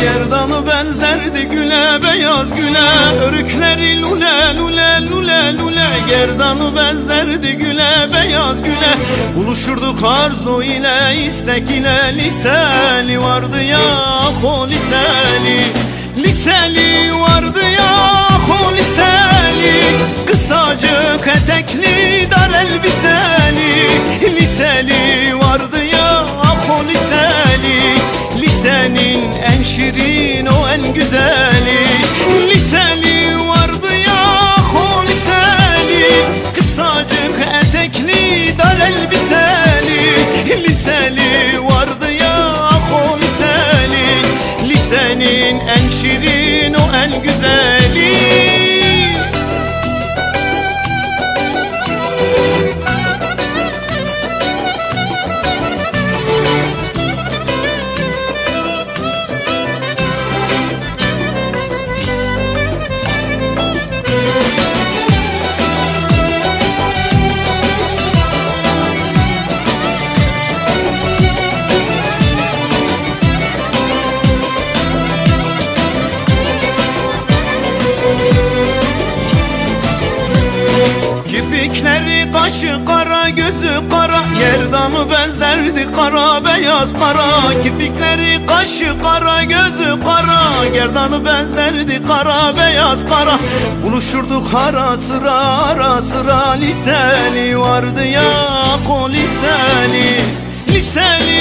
Gerdanı benzerdi güle beyaz güle. Örükleri lule lule lule lule Gerdanı benzerdi güle beyaz güle. Buluşurduk arzu ile istek ile Liseli vardı ya o liseli. Liseli vardı Lisenin en şirin o en güzeli Kaşı kara gözü kara Gerdanı benzerdi kara beyaz kara. Kirpikleri kaşı kara gözü kara Gerdanı benzerdi kara beyaz kara. Buluşurduk ara sıra ara sıra Liseli vardı ya o liseli. Liseli